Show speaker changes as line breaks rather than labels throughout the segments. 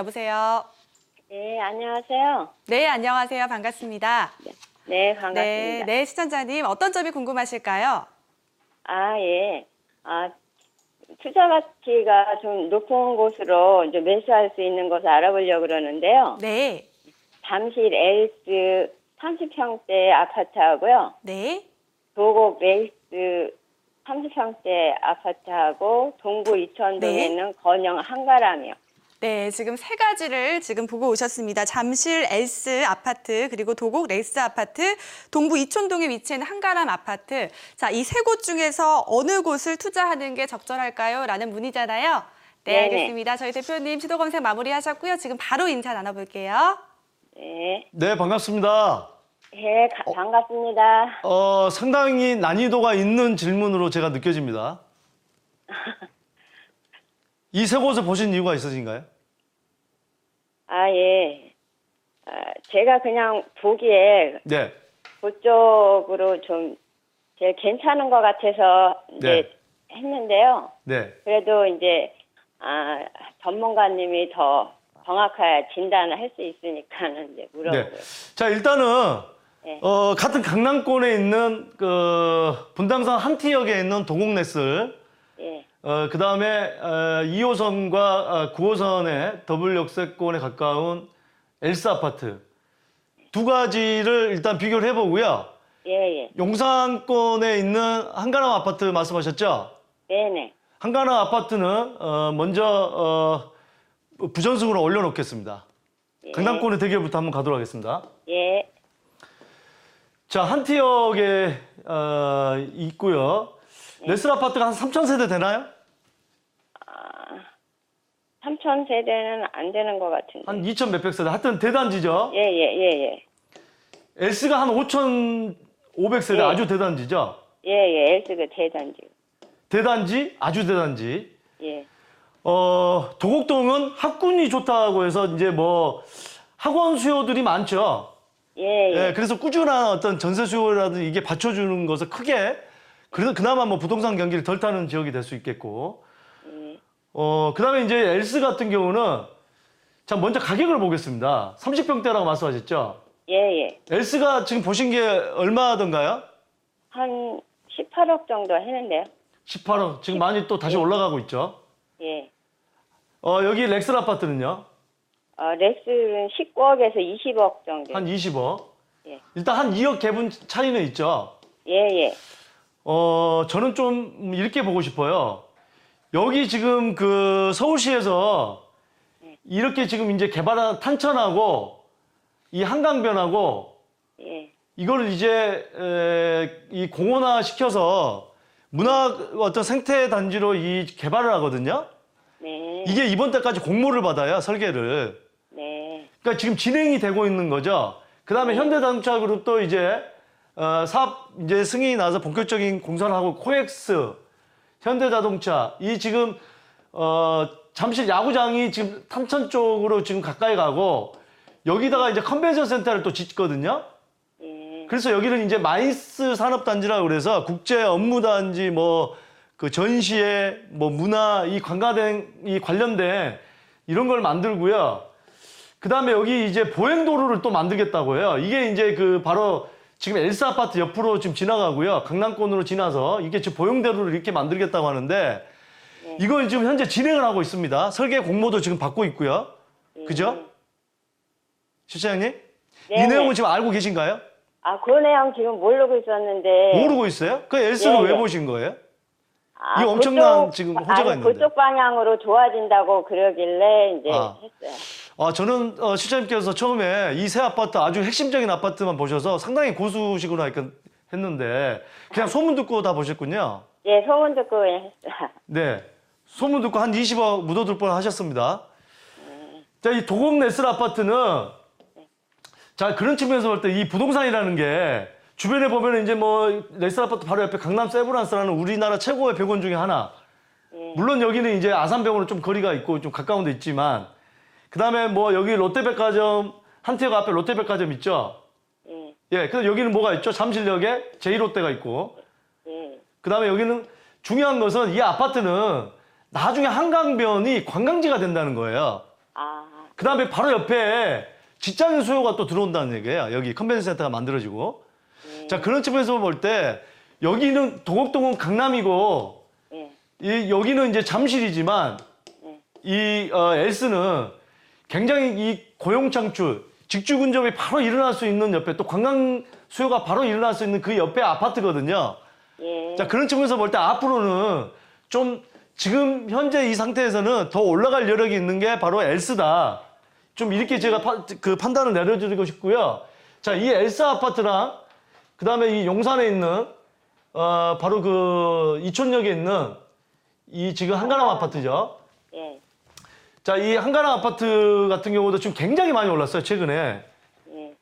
여보세요.
네, 안녕하세요.
네, 안녕하세요. 반갑습니다.
네, 반갑습니다.
네, 네, 시청자님 어떤 점이 궁금하실까요?
아, 예. 아, 투자 가치가 좀 높은 곳으로 이제 매수할 수 있는 곳을 알아보려고 그러는데요.
네,
잠실 에이스 30평대 아파트하고요.
네,
도곡 레이스 30평대 아파트하고 동구 이천동에
네.
있는 건영 한가람이요.
네, 지금 세 가지를 지금 보고 오셨습니다. 잠실 S 아파트, 그리고 도곡 레이스 아파트, 동부 이촌동에 위치한 한가람 아파트. 자, 이 세 곳 중에서 어느 곳을 투자하는 게 적절할까요? 라는 문의잖아요. 네,
네네.
알겠습니다. 저희 대표님 시도 검색 마무리하셨고요. 지금 바로 인사 나눠볼게요.
네.
네, 반갑습니다.
예, 가- 반갑습니다.
어, 상당히 난이도가 있는 질문으로 제가 느껴집니다. 이 세 곳을 보신 이유가 있으신가요?
아, 예. 아, 제가 그냥 보기에
네.
그쪽으로 좀 제일 괜찮은 것 같아서 이제 했는데요.
네.
그래도 이제 아, 전문가님이 더 정확하게 진단을 할 수 있으니까는 이제 물어보고요.
네. 자, 일단은
네.
어, 같은 강남권에 있는 그 분당선 한티역에 있는
예.
어, 그 다음에 어, 2호선과 어, 9호선의 더블 역세권에 가까운 엘스 아파트 두 가지를 일단 비교를 해보고요.
예, 예.
용산권에 있는 한가람 아파트 말씀하셨죠?
네네.
한가람 아파트는 어, 먼저 어, 부전승으로 올려놓겠습니다.
예.
강남권의 대결부터 한번 가도록 하겠습니다.
예.
자, 한티역에 어, 있고요. 레슬 아파트가 한 3천 세대 되나요?
3천 세대는 안 되는 것 같은데.
한 2천 몇백 세대. 하여튼 대단지죠.
예, 예, 예, 예.
S가 한5,500 세대
예.
아주 대단지죠.
예, 예. 엘스그 대단지.
대단지 아주 대단지.
예.
어 도곡동은 학군이 좋다고 해서 이제 뭐 학원 수요들이 많죠.
예, 예.
예, 그래서 꾸준한 어떤 전세 수요라든지 이게 받쳐주는 것을 크게 그래서 그나마 뭐 부동산 경기를 덜 타는 지역이 될 수 있겠고.
예.
어 그 다음에 이제 엘스 같은 경우는 자 먼저 가격을 보겠습니다. 30평대라고 말씀하셨죠.
예, 예.
엘스가 지금 보신 게 얼마던가요?
한 18억 정도 했는데요.
18억. 지금 많이 또 다시 올라가고 있죠.
예.
어, 여기 렉스 아파트는요?
어, 렉스는 19억에서 20억 정도.
한 20억.
예.
일단 한 2억 개분 차이는 있죠.
예, 예.
어, 저는 좀 이렇게 보고 싶어요. 여기 지금 그 서울시에서 이렇게 지금 이제 개발한 탄천하고 이 한강변하고
예.
이걸 이제 에, 이 공원화 시켜서 문화 어떤 생태 단지로 이 개발을 하거든요.
네.
이게 이번 달까지 공모를 받아요, 설계를.
네.
그러니까 지금 진행이 되고 있는 거죠. 그 다음에 현대자동차 그룹도 이제 어, 사업 이제 승인이 나서 본격적인 공사를 하고 코엑스, 현대자동차 이 지금 어, 잠실 야구장이 지금 탄천 쪽으로 지금 가까이 가고 여기다가 이제 컨벤션 센터를 또 짓거든요.
예.
그래서 여기는 이제 마이스 산업단지라고 그래서 국제 업무단지 뭐 그 전시회 뭐 문화 이 관가된 이 관련된 이런 걸 만들고요. 그 다음에 여기 이제 보행도로를 또 만들겠다고 해요. 이게 이제 그 바로 지금 엘사 아파트 옆으로 지금 지나가고요. 강남권으로 지나서 이게 지금 보행도로를 이렇게 만들겠다고 하는데 이건 지금 현재 진행을 하고 있습니다. 설계 공모도 지금 받고 있고요. 그죠? 실장님? 이
네네.
내용은 지금 알고 계신가요?
아, 그 내용 지금 모르고 있었는데.
모르고 있어요? 그 엘스는
예,
왜
예.
보신 거예요?
아,
이 엄청난 지금 호재가
아니,
있는데.
그쪽 방향으로 좋아진다고 그러길래 이제
아.
했어요.
아, 저는 어, 실장님께서 처음에 이 새 아파트 아주 핵심적인 아파트만 보셔서 상당히 고수식으로 하니까 했는데 그냥 소문 듣고 다 보셨군요.
예, 소문 듣고 했어요.
네. 소문 듣고 한 20억 묻어둘 뻔 하셨습니다. 자, 이 도곡 네슬 아파트는 자, 그런 측면에서 볼 때 이 부동산이라는 게 주변에 보면 이제 뭐 네슬 아파트 바로 옆에 강남 세브란스라는 우리나라 최고의 병원 중에 하나.
예.
물론 여기는 이제 아산병원은 좀 거리가 있고 좀 가까운 데 있지만 그 다음에 뭐 여기 롯데백화점 한태역 앞에 롯데백화점 있죠.
예,
예, 그래서 여기는 뭐가 있죠? 잠실역에 제1롯데가 있고
예.
그 다음에 여기는 중요한 것은 이 아파트는 나중에 한강변이 관광지가 된다는 거예요.
아,
그 다음에 바로 옆에 직장인 수요가 또 들어온다는 얘기예요. 여기 컨벤션 센터가 만들어지고. 자, 그런 측면에서 볼 때 여기는 동옥동은 강남이고
예.
이 여기는 이제 잠실이지만
네.
이 어, 엘스는 굉장히 이 고용 창출, 직주 근접이 바로 일어날 수 있는 옆에 또 관광 수요가 바로 일어날 수 있는 그 옆에 아파트거든요.
예.
자 그런 측면에서 볼 때 앞으로는 좀 지금 현재 이 상태에서는 더 올라갈 여력이 있는 게 바로 엘스다. 좀 이렇게 제가 파- 그 판단을 내려드리고 싶고요. 자 이 엘스 아파트랑 그 다음에 이 용산에 있는 어 바로 그 이촌역에 있는 이 지금 한가람 아파트죠.
예.
자이 한가람 아파트 같은 경우도 지금 굉장히 많이 올랐어요 최근에.
예.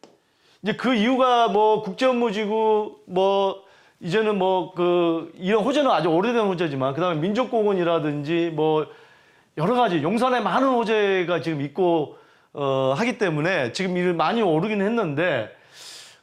이제 그 이유가 뭐 국제 업무지구 뭐 이제는 뭐 그 이런 호재는 아주 오래된 호재지만 그다음에 민족공원이라든지 뭐 여러 가지 용산에 많은 호재가 지금 있고 어 하기 때문에 지금 일 많이 오르긴 했는데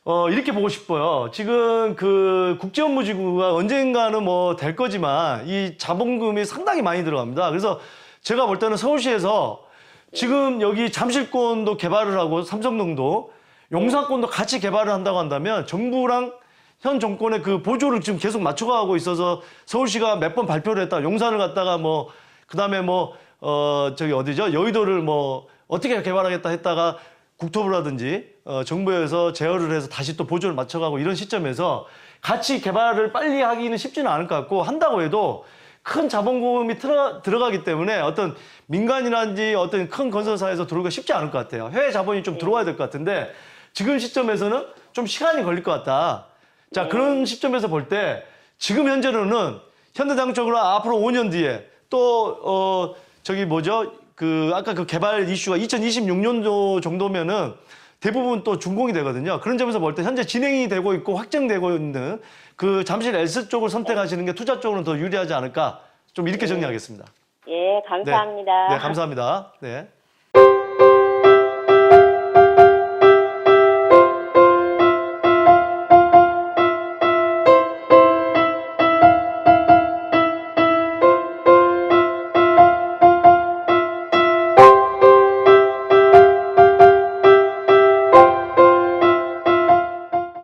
어 이렇게 보고 싶어요. 지금 그 국제 업무지구가 언젠가는 뭐 될 거지만 이 자본금이 상당히 많이 들어갑니다. 그래서 제가 볼 때는 서울시에서 지금 여기 잠실권도 개발을 하고 삼성동도 용산권도 같이 개발을 한다고 한다면 정부랑 현 정권의 그 보조를 지금 계속 맞춰가고 있어서 서울시가 몇 번 발표를 했다. 용산을 갖다가 뭐 그다음에 뭐 어 저기 어디죠? 여의도를 뭐 어떻게 개발하겠다 했다가 국토부라든지 어 정부에서 제어를 해서 다시 또 보조를 맞춰가고 이런 시점에서 같이 개발을 빨리 하기는 쉽지는 않을 것 같고 한다고 해도 큰 자본금이 들어, 들어가기 때문에 어떤 민간이라든지 어떤 큰 건설사에서 들어오기가 쉽지 않을 것 같아요. 해외 자본이 좀 들어와야 될 것 같은데 지금 시점에서는 좀 시간이 걸릴 것 같다. 자, 그런 시점에서 볼 때 지금 현재로는 현대장적으로 앞으로 5년 뒤에 또, 어, 저기 뭐죠? 그, 아까 그 개발 이슈가 2026년도 정도면은 대부분 또 준공이 되거든요. 그런 점에서 볼 때 현재 진행이 되고 있고 확정되고 있는 그 잠실 L스 쪽을 선택하시는 게 투자 쪽으로는 더 유리하지 않을까. 좀 이렇게 정리하겠습니다.
예, 감사합니다.
네, 네 감사합니다. 네.